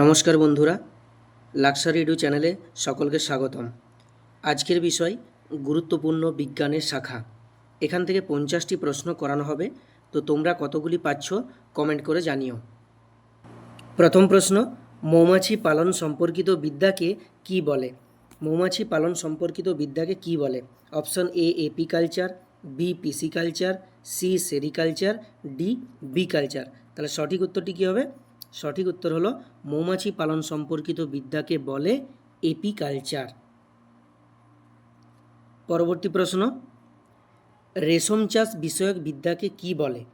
নমস্কার বন্ধুরা luxury radio চ্যানেলে সকলকে স্বাগতম। আজকের বিষয় গুরুত্বপূর্ণ বিজ্ঞানের শাখা। এখান থেকে পঞ্চাশটি প্রশ্ন করানো হবে, তো তোমরা কতগুলি পাচ্ছ কমেন্ট করে জানিও। প্রথম প্রশ্ন, মৌমাছি পালন সম্পর্কিত বিদ্যাকে কি বলে? মৌমাছি পালন সম্পর্কিত বিদ্যাকে কি বলে? Option A apiculture B pisciculture C sericulture D bee culture তাহলে সঠিক উত্তরটি কী হবে? সঠিক উত্তর হলো মৌমাছি পালন সম্পর্কিত বিদ্যাকে বলে এপিকালচার। পরবর্তী প্রশ্ন, রেশম চাষ বিষয়ক বিদ্যাকে কি বলে?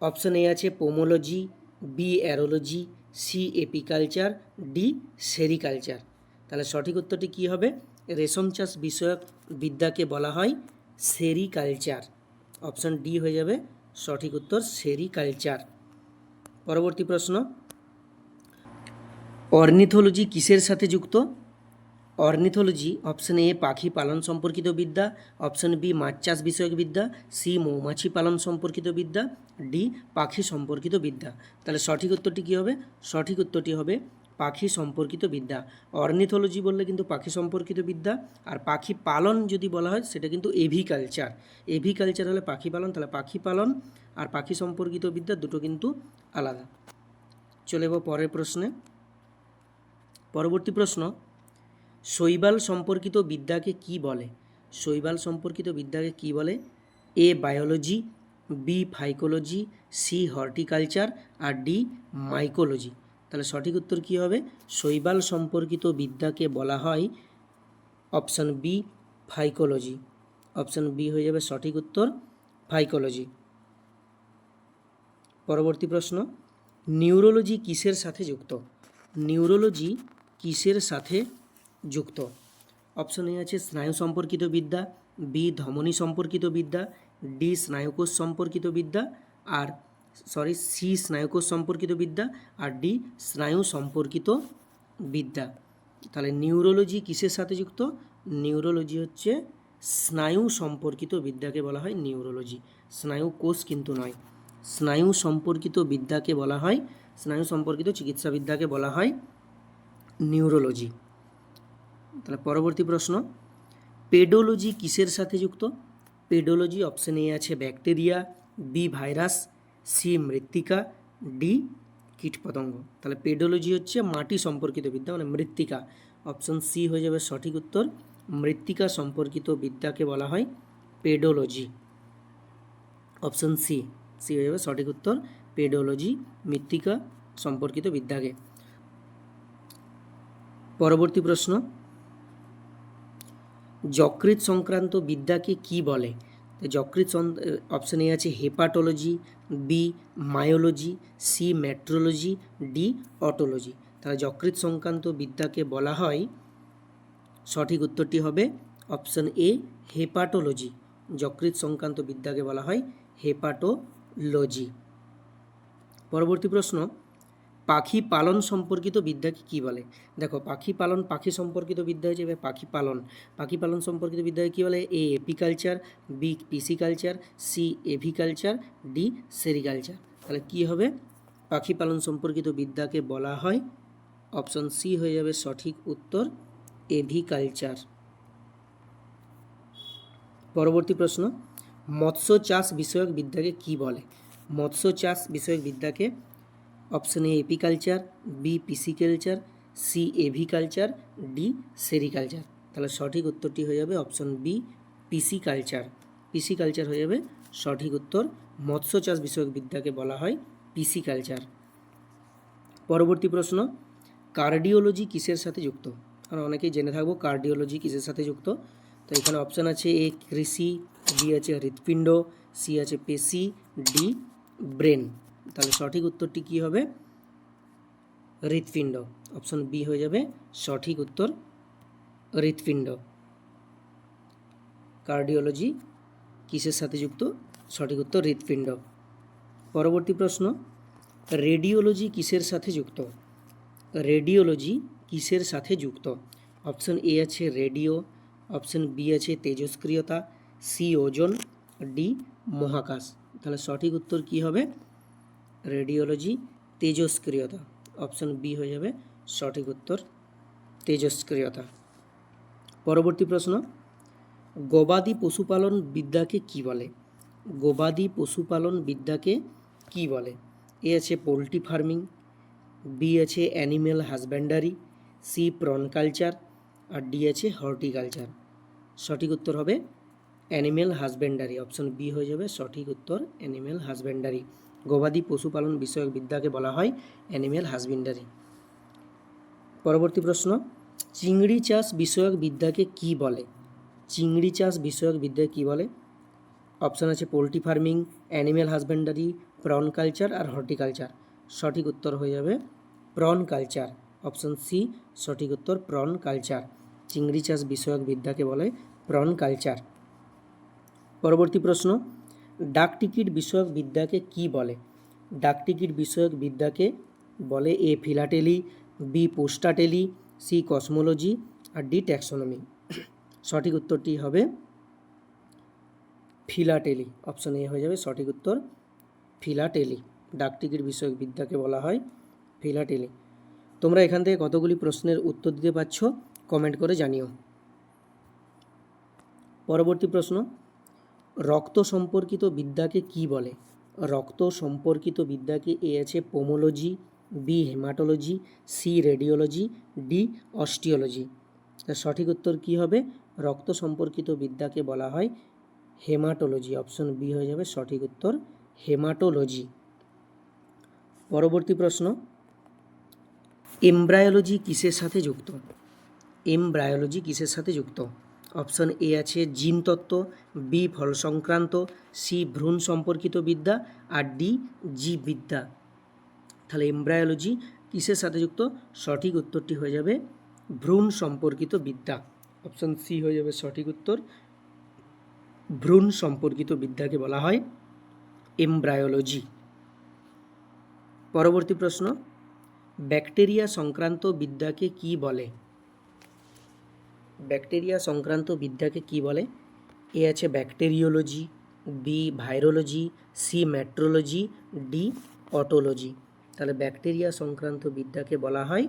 অপশন এ আছে pomology, B aerology, C apiculture, D sericulture. তাহলে সঠিক উত্তরটি কী হবে? রেশম চাষ বিষয়ক বিদ্যাকে বলা হয় সেরিকালচার। অপশন ডি হয়ে যাবে সঠিক উত্তর সেরিকালচার। পরবর্তী প্রশ্ন। অর্নিথোলজি কিসের সাথে যুক্ত? অর্নিথোলজি অপশন এ পাখি পালন সম্পর্কিত বিদ্যা, অপশন বি মাছ চাষ বিষয়ক বিদ্যা, সি মৌমাছি পালন সম্পর্কিত বিদ্যা, ডি পাখি সম্পর্কিত বিদ্যা। তাহলে সঠিক উত্তরটি কী হবে? সঠিক উত্তরটি হবে পাখি সম্পর্কিত বিদ্যা। অর্নিথোলজি বললে কিন্তু পাখি সম্পর্কিত বিদ্যা। আর পাখি পালন যদি বলা হয়, সেটা কিন্তু এভিকালচার। এভিকালচার হলে পাখি পালন, তাহলে পাখি পালন আর পাখি সম্পর্কিত বিদ্যা দুটো কিন্তু আলাদা। চলে যাব পরের প্রশ্নে। পরবর্তী প্রশ্ন, শৈবাল সম্পর্কিত বিদ্যাকে কি বলে? শৈবাল সম্পর্কিত বিদ্যাকে কি বলে? A, biology, B, phycology, C, horticulture, R D, mycology. তাহলে সঠিক উত্তর কী হবে? শৈবাল সম্পর্কিত বিদ্যাকে বলা হয় option B phycology option B হয়ে যাবে সঠিক উত্তর ফাইকোলজি পরবর্তী প্রশ্ন নিউরোলজি কিসের সাথে যুক্ত? নিউরোলজি কিসের সাথে যুক্ত? অপশন এ আছে স্নায়ু সম্পর্কিত বিদ্যা বি ধমনী সম্পর্কিত বিদ্যা ডি স্নায়ুকোষ সম্পর্কিত বিদ্যা, আর সরি, সি স্নায়ুকোষ সম্পর্কিত বিদ্যা আর ডি স্নায়ু সম্পর্কিত বিদ্যা। তাহলে নিউরোলজি কিসের সাথে যুক্ত? নিউরোলজি হচ্ছে স্নায়ু সম্পর্কিত বিদ্যাকে বলা হয় নিউরোলজি। স্নায়ু কোষ কিন্তু নয়। স্নায়ু সম্পর্কিত বিদ্যাকে বলা হয় স্নায়ু সম্পর্কিত চিকিৎসা বিদ্যাকে বলা হয় নিউরোলজি। তাহলে পরবর্তী প্রশ্ন, পেডোলজি কিসের সাথে যুক্ত? পেডোলজি অপশন আছে ব্যাকটেরিয়া, বি ভাইরাস সি মৃত্তিকা, ডি কীটপতঙ্গ তাহলে পেডোলজি হচ্ছে মাটি সম্পর্কিত বিদ্যা মানে মৃত্তিকা। অপশন সি হয়ে যাবে সঠিক উত্তর, মৃত্তিকা সম্পর্কিত বিদ্যাকে বলা হয় পেডোলজি। অপশন সি সি হয়ে যাবে সঠিক উত্তর, পেডোলজি, মৃত্তিকা সম্পর্কিত বিদ্যাকে। পরবর্তী প্রশ্ন যকৃত সংক্রান্ত বিদ্যাকে কি বলে? যকৃৎ অপশন এ আছে hepatology B myology C metrology D otology তাহলে যকৃৎ সংক্রান্ত বিদ্যাকে বলা হয়, সঠিক উত্তরটি হবে অপশন এ হেপাটোলজি যকৃৎ সংক্রান্ত বিদ্যাকে বলা হয় হেপাটোলজি পরবর্তী প্রশ্ন পাখি পালন সম্পর্কিত বিদ্যাকে কী বলে? দেখো, পাখি পালন, পাখি সম্পর্কিত বিদ্যা হচ্ছে পাখি পালন। পাখি পালন সম্পর্কিত বিদ্যাকে কী বলে? A apiculture B pisciculture C aviculture D sericulture তাহলে কী হবে? পাখি পালন সম্পর্কিত বিদ্যাকে বলা হয় অপশন সি হয়ে যাবে সঠিক উত্তর এভিকালচার পরবর্তী প্রশ্ন, মৎস্য চাষ বিষয়ক বিদ্যাকে কি বলে? মৎস্য চাষ বিষয়ক বিদ্যাকে option A apiculture B pisciculture C aviculture D sericulture তাহলে সঠিক উত্তরটি হয়ে যাবে অপশন বি পিসিকালচার পিসিকালচার হয়ে যাবে সঠিক উত্তর মৎস্য চাষ বিষয়ক বিদ্যাকে বলা হয় পিসিকালচার পরবর্তী প্রশ্ন কার্ডিওলজি কিসের সাথে যুক্ত? আমরা অনেকেই জেনে থাকব কার্ডিওলজি কিসের সাথে যুক্ত। তো এখানে অপশান আছে এ কৃষি বি আছে হৃৎপিণ্ড সি আছে পেশি ডি ব্রেন। তাহলে সঠিক উত্তরটি কী হবে? হৃৎপিণ্ড। অপশন বি হয়ে যাবে সঠিক উত্তর হৃৎপিণ্ড। কার্ডিওলজি কিসের সাথে যুক্ত? সঠিক উত্তর হৃৎপিণ্ড। পরবর্তী প্রশ্ন, রেডিওলজি কিসের সাথে যুক্ত? রেডিওলজি কিসের সাথে যুক্ত? অপশন এ আছে রেডিও, অপশন বি আছে তেজস্ক্রিয়তা, সি ওজন, ডি মহাকাশ। তাহলে সঠিক উত্তর কী হবে? রেডিওলজি তেজস্ক্রিয়তা অপশন বি হয়ে যাবে সঠিক উত্তর তেজস্ক্রিয়তা পরবর্তী প্রশ্ন, গবাদি পশুপালন বিদ্যাকে কি বলে? গবাদি পশুপালন বিদ্যাকে কি বলে? এ আছে পোলট্রি ফার্মিং বি আছে animal husbandry C prawn culture, আর ডি আছে হর্টিকালচার। সঠিক উত্তর হবে অ্যানিম্যাল হাজব্যান্ডারি অপশন বি হয়ে যাবে সঠিক উত্তর অ্যানিম্যাল হাজব্যান্ডারি গবাদি পশুপালন বিষয়ক বিদ্যাকে বলা হয় অ্যানিম্যাল হাজবেন্ডারি পরবর্তী প্রশ্ন, চিংড়ি চাষ বিষয়ক বিদ্যাকে কি বলে? চিংড়ি চাষ বিষয়ক বিদ্যা কি বলে? অপশান আছে poultry farming animal husbandry prawn culture আর হর্টিকালচার সঠিক উত্তর হয়ে যাবে প্রন কালচার অপশন সি সঠিক উত্তর প্রন কালচার চিংড়ি চাষ বিষয়ক বিদ্যাকে বলে প্রন কালচার পরবর্তী প্রশ্ন ডাক টিকিট বিষয়ক বিদ্যাকে কি বলে? ডাক টিকিট বিষয়ক বিদ্যাকে বলে A philately, B postately, C cosmology R D taxonomy. সঠিক উত্তরটি হবে ফিলাটেলি। অপশন এ হয়ে যাবে সঠিক উত্তর ফিলাটেলি। ডাক টিকিট বিষয়ক বিদ্যাকে বলা হয় ফিলাটেলি। তোমরা এখান থেকে কতগুলি প্রশ্নের উত্তর দিতে পারছ কমেন্ট করে জানিও। পরবর্তী প্রশ্ন। রক্ত সম্পর্কিত বিদ্যাকে কি বলে? রক্ত সম্পর্কিত বিদ্যাকে এ আছে pomology, B haematology, C radiology, D osteology. তার সঠিক উত্তর কি হবে? রক্ত সম্পর্কিত বিদ্যাকে বলা হয় হেমাটোলজি। অপশন বি হয়ে যাবে সঠিক উত্তর হেমাটোলজি। পরবর্তী প্রশ্ন। এমব্রায়োলজি কিসের সাথে যুক্ত? এমব্রায়োলজি কিসের সাথে যুক্ত? অপশন এ আছে জিন তত্ত্ব, বি ফল সংক্রান্ত, সি ভ্রূণ সম্পর্কিত বিদ্যা, আর ডি জীববিদ্যা তাহলে এমব্রায়োলজি কিসের সাথে যুক্ত? সঠিক উত্তরটি হয়ে যাবে ভ্রূণ সম্পর্কিত বিদ্যা। অপশন সি হয়ে যাবে সঠিক উত্তর। ভ্রূণ সম্পর্কিত বিদ্যাকে বলা হয় এমব্রায়োলজি। পরবর্তী প্রশ্ন, ব্যাকটেরিয়া সংক্রান্ত বিদ্যাকে কি বলে? ব্যাকটেরিয়া সংক্রান্ত বিদ্যাকে কি বলে? এ আছে bacteriology, B virology, C metrology, D otology. তাহলে ব্যাকটেরিয়া সংক্রান্ত বিদ্যাকে বলা হয়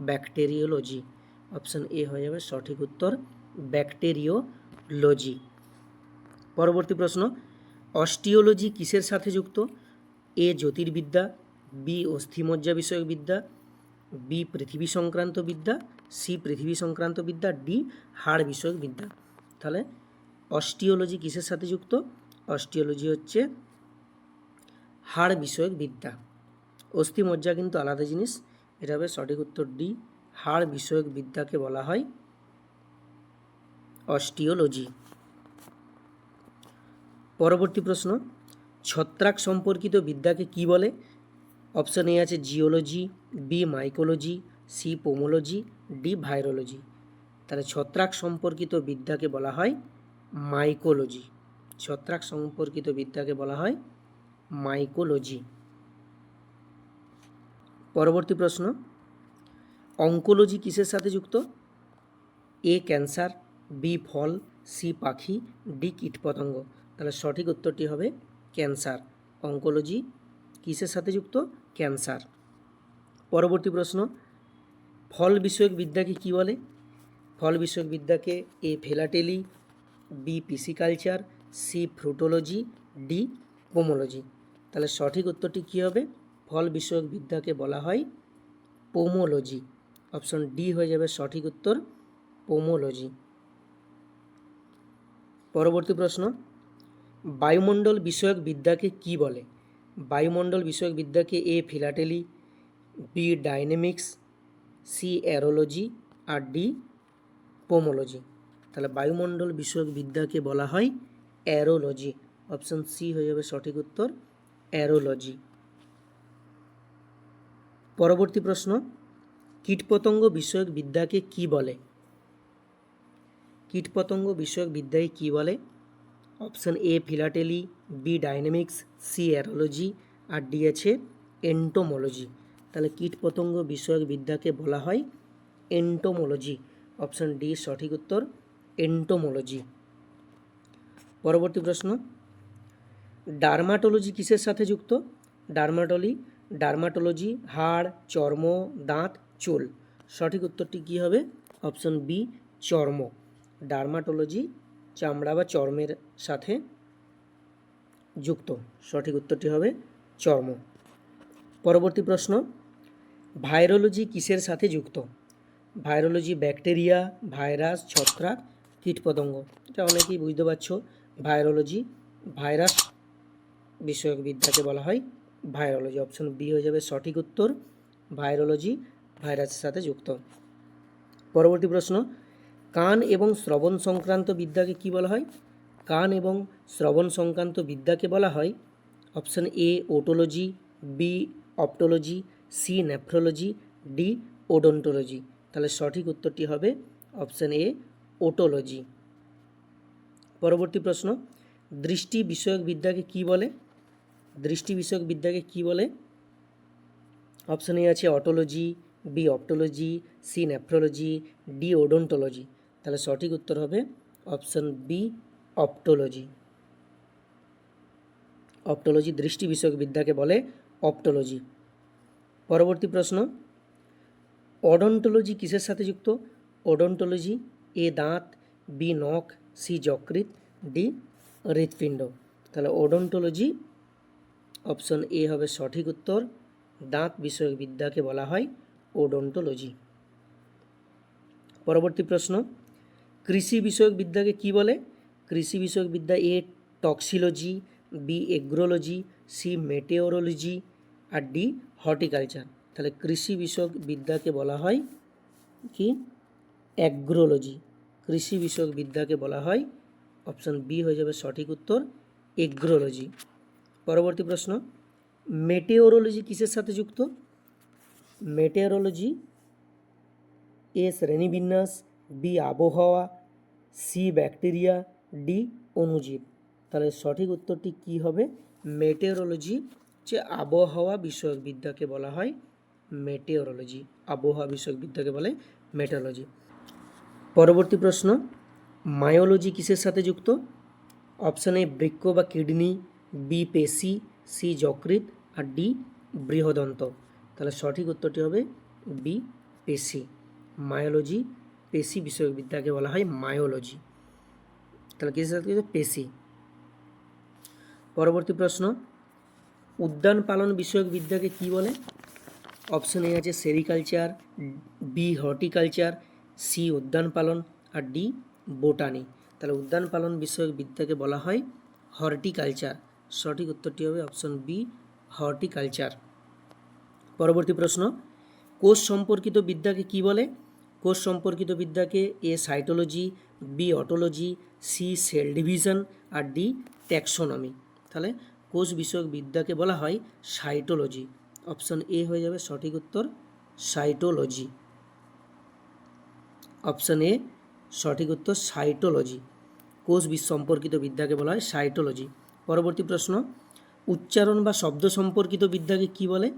ব্যাকটেরিওলজি। অপশন এ হয়ে যাবে সঠিক উত্তর ব্যাকটেরিওলজি। পরবর্তী প্রশ্ন, অস্টিওলজি কিসের সাথে যুক্ত? এ জ্যোতির্বিদ্যা, বি অস্থিমজ্জা বিষয়ক বিদ্যা, বি পৃথিবী সংক্রান্ত বিদ্যা সি পৃথিবী সংক্রান্ত বিদ্যা, ডি হাড় বিষয়ক বিদ্যা। তাহলে অস্টিওলজি কিসের সাথে যুক্ত? অস্টিওলজি হচ্ছে হাড় বিষয়ক বিদ্যা। অস্থিমজ্জা কিন্তু আলাদা জিনিস। এটা হবে সঠিক উত্তর ডি, হাড় বিষয়ক বিদ্যাকে বলা হয় অস্টিওলজি। পরবর্তী প্রশ্ন, ছত্রাক সম্পর্কিত বিদ্যাকে কি বলে? অপশন এ আছে geology, B mycology, C pomology D virology তাহলে ছত্রাক সম্পর্কিত বিদ্যাকে বলা হয় মাইকোলজি। ছত্রাক সম্পর্কিত বিদ্যাকে বলা হয় মাইকোলজি। পরবর্তী প্রশ্ন, অঙ্কোলজি কিসের সাথে যুক্ত? এ ক্যান্সার, বি ফল, সি পাখি, ডি কীটপতঙ্গ। তাহলে সঠিক উত্তরটি হবে ক্যান্সার। অঙ্কোলজি কিসের সাথে যুক্ত? ক্যান্সার। পরবর্তী প্রশ্ন ফল বিষয়ক বিদ্যাকে কি বলে? ফল বিষয়ক বিদ্যাকে A philately, B pisciculture, C fruitology, D pomology. তাহলে সঠিক উত্তরটি কী হবে? ফল বিষয়ক বিদ্যাকে বলা হয় পোমোলজি। অপশন ডি হয়ে যাবে সঠিক উত্তর পোমোলজি। পরবর্তী প্রশ্ন, বায়ুমণ্ডল বিষয়ক বিদ্যাকে কি বলে? বায়ুমণ্ডল বিষয়ক বিদ্যাকে A philately, B dynamics C aerology R D pomology. তাহলে বায়ুমণ্ডল বিষয়ক বিদ্যাকে বলা হয় অ্যারোলজি। অপশন সি হয়ে যাবে সঠিক উত্তর, অ্যারোলজি। পরবর্তী প্রশ্ন, কীটপতঙ্গ বিষয়ক বিদ্যাকে কি বলে? কীটপতঙ্গ বিষয়ক বিদ্যায় কি বলে? Option A, philately, B, dynamics, C, aerology, R D আছে এন্টোমোলজি। তাহলে কীটপতঙ্গ বিষয়ক বিদ্যাকে বলা হয় এন্টোমোলজি অপশন ডি সঠিক উত্তর এন্টোমোলজি পরবর্তী প্রশ্ন ডার্মাটোলজি কিসের সাথে যুক্ত? ডার্মাটোলি ডার্মাটোলজি হাড়, চর্ম, দাঁত, চুল। সঠিক উত্তরটি কী হবে? অপশন বি চর্ম। ডার্মাটোলজি চামড়া বা চর্মের সাথে যুক্ত। সঠিক উত্তরটি হবে চর্ম। পরবর্তী প্রশ্ন ভাইরোলজি কিসের সাথে যুক্ত? ভাইরোলজি ব্যাকটেরিয়া, ভাইরাস, ছত্রাক, কীটপতঙ্গ। এটা অনেকেই বুঝতে পারছ, ভাইরোলজি, ভাইরাস বিষয়ক বিদ্যাকে বলা হয়। ভাইরোলজি অপশন বি হয়ে যাবে সঠিক উত্তর। ভাইরোলজি, ভাইরাসের সাথে যুক্ত। পরবর্তী প্রশ্ন, কান এবং শ্রবণ সংক্রান্ত বিদ্যাকে কি বলা হয়? কান এবং শ্রবণ সংক্রান্ত বিদ্যাকে বলা হয়। Option A, otology, B, optology C nephrology, D odontology. তাহলে সঠিক উত্তরটি হবে অপশান এ, ওটোলজি। পরবর্তী প্রশ্ন, দৃষ্টি বিষয়ক বিদ্যাকে কি বলে? দৃষ্টি বিষয়ক বিদ্যাকে কি বলে? অপশন এ আছে otology, B optology, C nephrology, D odontology. তাহলে সঠিক উত্তর হবে অপশান বি, অপটোলজি। অপটোলজি দৃষ্টি বিষয়ক বিদ্যাকে বলে অপটোলজি। পরবর্তী প্রশ্ন। অডন্টোলজি কিসের সাথে যুক্ত? ওডন্টোলজি এ দাঁত, বি নখ, সি যকৃত ডি হৃৎপিণ্ড। তাহলে ওডন্টোলজি অপশন এ হবে সঠিক উত্তর। দাঁত বিষয়ক বিদ্যাকে বলা হয় ওডন্টোলজি পরবর্তী প্রশ্ন। কৃষি বিষয়ক বিদ্যাকে কি বলে? কৃষি বিষয়ক বিদ্যা A toxicology, B agrology, C meteorology, R D horticulture. তাহলে কৃষি বিষয়ক বিদ্যাকে বলা হয় কি? অ্যাগ্রোলজি। কৃষি বিষয়ক বিদ্যাকে বলা হয় অপশন বি হয়ে যাবে সঠিক উত্তর, এগ্রোলজি। পরবর্তী প্রশ্ন, মেটেওরোলজি কিসের সাথে যুক্ত? মেটেওরোলজি, এ শ্রেণীবিন্যাস, বি আবহাওয়া, সি ব্যাকটেরিয়া, ডি অণুজীব। তাহলে সঠিক উত্তরটি কি হবে? মেটেওরোলজি যে আবহাওয়া বিষয়ক বিদ্যাকে বলা হয় মেটেওরোলজি আবহাওয়া বিষয়ক বিদ্যাকে বলে মেটেওরোলজি পরবর্তী প্রশ্ন মায়োলজি কিসের সাথে যুক্ত? অপশান এ বৃক্ক বা কিডনি বি পেশি সি যকৃত আর ডি বৃহদন্ত। তাহলে সঠিক উত্তরটি হবে বি পেশি। মায়োলজি পেশি বিষয়ক বিদ্যাকে বলা হয় মায়োলজি তাহলে কিসের সাথে? পেশি। পরবর্তী প্রশ্ন উদ্যান পালন বিষয়ক বিদ্যাকে কি বলে? অপশন এ আছে সেরিকালচার বি হর্টিকালচার সি উদ্যান পালন, আর ডি বোটানি। তাহলে উদ্যান পালন বিষয়ক বিদ্যাকে বলা হয় হর্টিকালচার। সঠিক উত্তরটি হবে অপশন বি হর্টিকালচার। পরবর্তী প্রশ্ন, কোষ সম্পর্কিত বিদ্যাকে কি বলে? কোষ সম্পর্কিত বিদ্যাকে A cytology B otology C cell division, R D taxonomy. তাহলে কোষ বিষয়ক বিদ্যাকে বলা হয় সাইটোলজি। অপশন এ হয়ে যাবে সঠিক উত্তর, সাইটোলজি। অপশন এ সঠিক উত্তর, সাইটোলজি। কোষ বিষ সম্পর্কিত বিদ্যাকে বলা হয় সাইটোলজি। পরবর্তী প্রশ্ন, উচ্চারণ বা শব্দ সম্পর্কিত বিদ্যাকে কি বলে?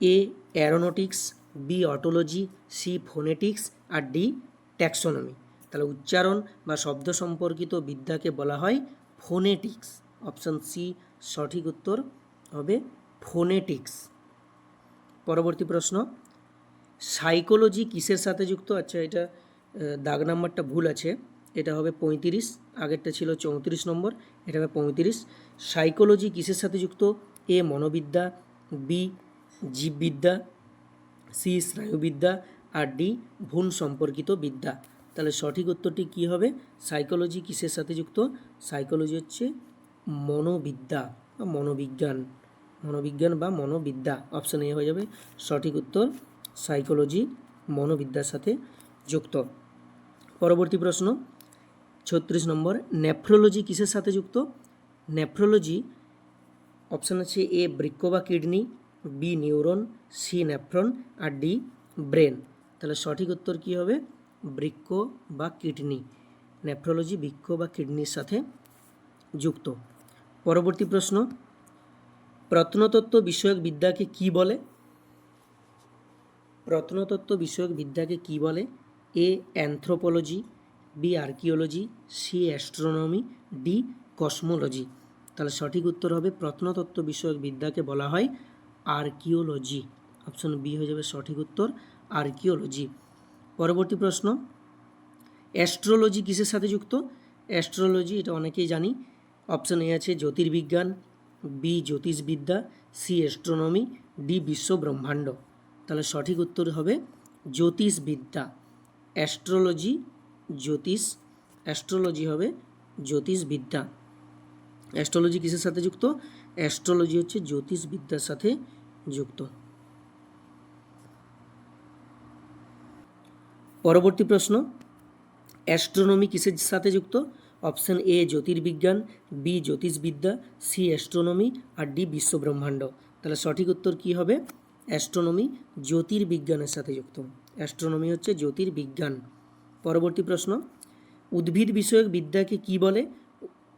A, aeronautics, B, otology, C, phonetics R D, taxonomy. তাহলে উচ্চারণ বা শব্দ সম্পর্কিত বিদ্যাকে বলা হয় ফোনেটিক্স। অপশন সি সঠিক উত্তর হবে ফোনেটিক্স। পরবর্তী প্রশ্ন, সাইকোলজি কিসের সাথে যুক্ত? আচ্ছা এটা দাগ নাম্বারটা ভুল আছে। এটা হবে পঁয়ত্রিশ, আগেরটা ছিল চৌত্রিশ নম্বর, এটা হবে পঁয়ত্রিশ। সাইকোলজি কিসের সাথে যুক্ত? এ, মনোবিদ্যা, বি, জীববিদ্যা, সি, স্নায়ুবিদ্যা, আর ডি, ভ্রূণ সম্পর্কিত বিদ্যা। তাহলে সঠিক উত্তরটি কী হবে? সাইকোলজি কিসের সাথে যুক্ত? সাইকোলজি হচ্ছে মনোবিদ্যা বা মনোবিজ্ঞান। মনোবিজ্ঞান বা মনোবিদ্যা। অপশন এ হয়ে যাবে সঠিক উত্তর সাইকোলজি মনোবিদ্যার সাথে যুক্ত। পরবর্তী প্রশ্ন, ছত্রিশ নম্বর নেফ্রোলজি কিসের সাথে যুক্ত? নেফ্রোলজি অপশান আছে এ বৃক্ক বা kidney B neuron C nephron আর ডি ব্রেন তাহলে সঠিক উত্তর কী হবে? বৃক্ক বা কিডনি। নেফ্রোলজি বৃক্ক বা কিডনির সাথে যুক্ত। পরবর্তী প্রশ্ন প্রত্নতত্ত্ব বিষয়ক বিদ্যাকে কি বলে? প্রত্নতত্ত্ব বিষয়ক বিদ্যাকে কি বলে? A, anthropology, B, archaeology, C, astronomy, D, cosmology. তাহলে সঠিক উত্তর হবে প্রত্নতত্ত্ব বিষয়ক বিদ্যাকে বলা হয় আর্কিওলজি। অপশন বি হয়ে যাবে সঠিক উত্তর, আর্কিওলজি। পরবর্তী প্রশ্ন, অ্যাস্ট্রোলজি কিসের সাথে যুক্ত? অ্যাস্ট্রোলজি, এটা অনেকেই জানি অপশন এ আছে জ্যোতির্বিজ্ঞান, বি জ্যোতিষবিদ্যা, সি অ্যাস্ট্রোনমি, ডি বিশ্ব ব্রহ্মাণ্ড তাহলে সঠিক উত্তর হবে জ্যোতিষবিদ্যা। অ্যাস্ট্রোলজি, জ্যোতিষ। অ্যাস্ট্রোলজি হবে জ্যোতিষবিদ্যা। অ্যাস্ট্রোলজি কিসের সাথে যুক্ত? অ্যাস্ট্রোলজি হচ্ছে জ্যোতিষবিদ্যার সাথে যুক্ত। পরবর্তী প্রশ্ন, অ্যাস্ট্রোনমি কিসের সাথে যুক্ত? অপশন এ, জ্যোতির্বিজ্ঞান, বি, জ্যোতিষবিদ্যা, সি, অ্যাস্ট্রোনমি, আর ডি, বিশ্বব্রহ্মাণ্ড। তাহলে সঠিক উত্তর কী হবে? অ্যাস্ট্রোনমি, জ্যোতির্বিজ্ঞানের সাথে যুক্ত। অ্যাস্ট্রোনমি হচ্ছে জ্যোতির্বিজ্ঞান। পরবর্তী প্রশ্ন, উদ্ভিদ বিষয়ক বিদ্যাকে কি বলে?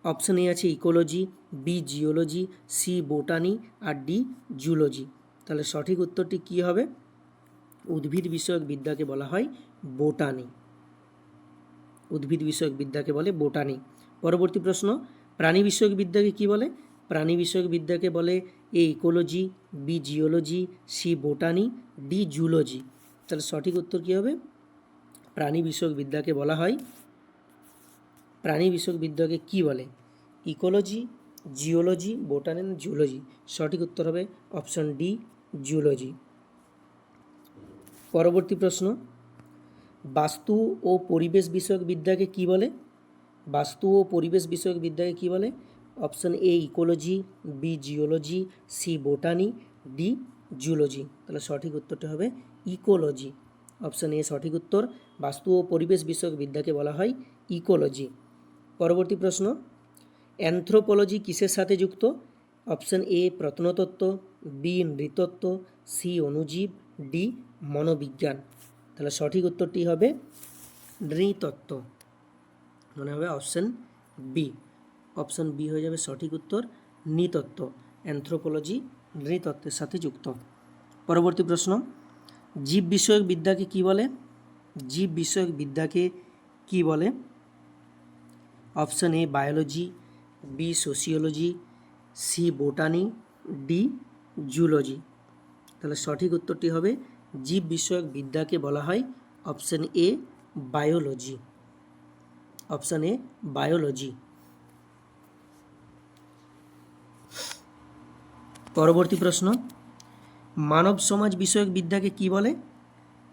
অপশন এ আছে ecology, B, geology, C, botany, আর ডি জুলজি তাহলে সঠিক উত্তরটি কী হবে? উদ্ভিদ বিষয়ক বিদ্যাকে বলা হয় বোটানি। উদ্ভিদ বিষয়ক বিদ্যাকে বলে বোটানি। পরবর্তী প্রশ্ন, প্রাণী বিষয়ক বিদ্যাকে কি বলে? প্রাণী বিষয়ক বিদ্যাকে বলে A ecology B geology C botany D zoology তাহলে সঠিক উত্তর কী হবে? প্রাণী বিষয়ক বিদ্যাকে বলা হয়। প্রাণী বিষয়ক বিদ্যাকে কি বলে? ইকোলজি জিওলজি বোটানি জুলজি সঠিক উত্তর হবে অপশন ডি জুলজি পরবর্তী প্রশ্ন বাস্তু ও পরিবেশ বিষয়ক বিদ্যাকে কি বলে? বাস্তু ও পরিবেশ বিষয়ক বিদ্যাকে কি বলে? Option A, ecology, B, geology, C, botany, D zoology তাহলে সঠিক উত্তরটা হবে ইকোলজি। অপশন এ, সঠিক উত্তর, বাস্তু ও পরিবেশ বিষয়ক বিদ্যাকে বলা হয় ইকোলজি। পরবর্তী প্রশ্ন, অ্যানথ্রোপোলজি কিসের সাথে যুক্ত? অপশন এ, প্রত্নতত্ত্ব, বি, নৃতত্ত্ব, সি, অনুজীব, ডি, মনোবিজ্ঞান। তাহলে সঠিক উত্তরটি হবে নৃতত্ত্ব। মনে হবে অপশন বি অপশন বি হয়ে যাবে সঠিক উত্তর নৃতত্ত্ব। অ্যানথ্রোপোলজি নৃতত্ত্বের সাথে যুক্ত। পরবর্তী প্রশ্ন। জীব বিষয়ক বিদ্যাকে কি বলে? জীব বিষয়ক বিদ্যাকে কি বলে? Option A biology B sociology C botany D zoology তাহলে সঠিক উত্তরটি হবে জীব বিষয়ক বিদ্যাকে বলা হয় option A biology. Option A biology. পরবর্তী প্রশ্ন, মানব সমাজ বিষয়ক বিদ্যাকে কি বলে?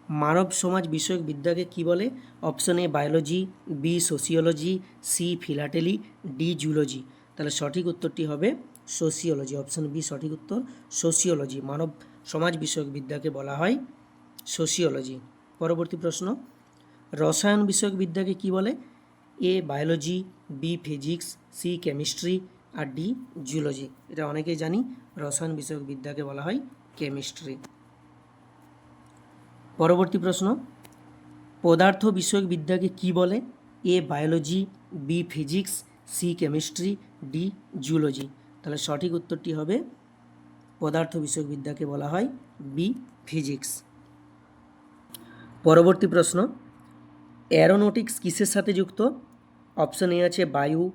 মানব সমাজ বিষয়ক বিদ্যাকে কি বলে? Option A biology, B sociology, C philately, D zoology তাহলে সঠিক উত্তরটি হবে সোসিওলজি, অপশন বি সঠিক উত্তর সোসিওলজি, মানব সমাজ বিষয়ক বিদ্যাকে বলা হয় সোসিওলজি পরবর্তী প্রশ্ন রসায়ন বিষয়ক বিদ্যাকে কি বলে? A biology B physics C chemistry R D zoology এটা অনেকেই জানি রসায়ন বিষয়ক বিদ্যাকে বলা হয় কেমিস্ট্রি পরবর্তী প্রশ্ন পদার্থ বিষয়ক বিদ্যাকে কি বলে? A biology B physics C chemistry D zoology তাহলে সঠিক উত্তরটি হবে পদার্থ বিষয়ক বিদ্যাকে বলা হয় বি, ফিজিক্স। পরবর্তী প্রশ্ন অ্যারোনটিক্স কিসের সাথে যুক্ত? অপশন এ আছে বায়ু,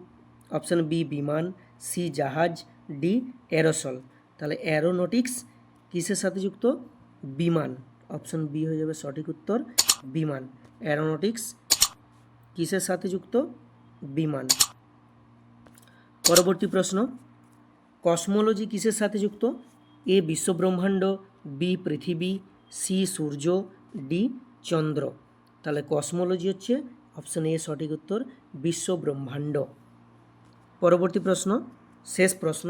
অপশন বি বিমান, সি জাহাজ, ডি অ্যারোসল তাহলে অ্যারোনটিক্স কিসের সাথে যুক্ত? বিমান। অপশন বি হয়ে যাবে সঠিক উত্তর, বিমান। অ্যারোনটিক্স কিসের সাথে যুক্ত? বিমান। পরবর্তী প্রশ্ন, কসমোলজি কিসের সাথে যুক্ত? এ বিশ্বব্রহ্মাণ্ড বি পৃথিবী সি সূর্য ডি চন্দ্র। তাহলে কসমোলজি হচ্ছে অপশন এ সঠিক উত্তর, বিশ্বব্রহ্মাণ্ড। পরবর্তী প্রশ্ন, শেষ প্রশ্ন,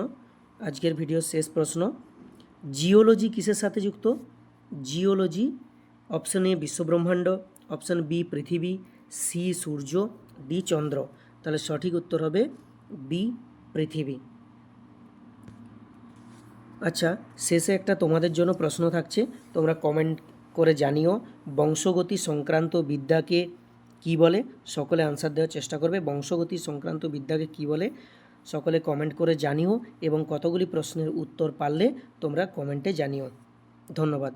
আজকের ভিডিওর শেষ প্রশ্ন। জিওলজি কিসের সাথে যুক্ত? জিওলজি অপশন এ বিশ্বব্রহ্মাণ্ড অপশন বি পৃথিবী সি সূর্য ডি চন্দ্র। তাহলে সঠিক উত্তর হবে বি পৃথিবী। আচ্ছা শেষে একটা তোমাদের জন্য প্রশ্ন থাকছে। তোমরা কমেন্ট করে জানিও। বংশগতি সংক্রান্ত বিদ্যাকে কি বলে? সকলে আনসার দেওয়ার চেষ্টা করবে। বংশগতি সংক্রান্ত বিদ্যাকে কি বলে? সকলে কমেন্ট করে জানিও এবং কতগুলি প্রশ্নের উত্তর পারলে তোমরা কমেন্টে জানিও। ধন্যবাদ।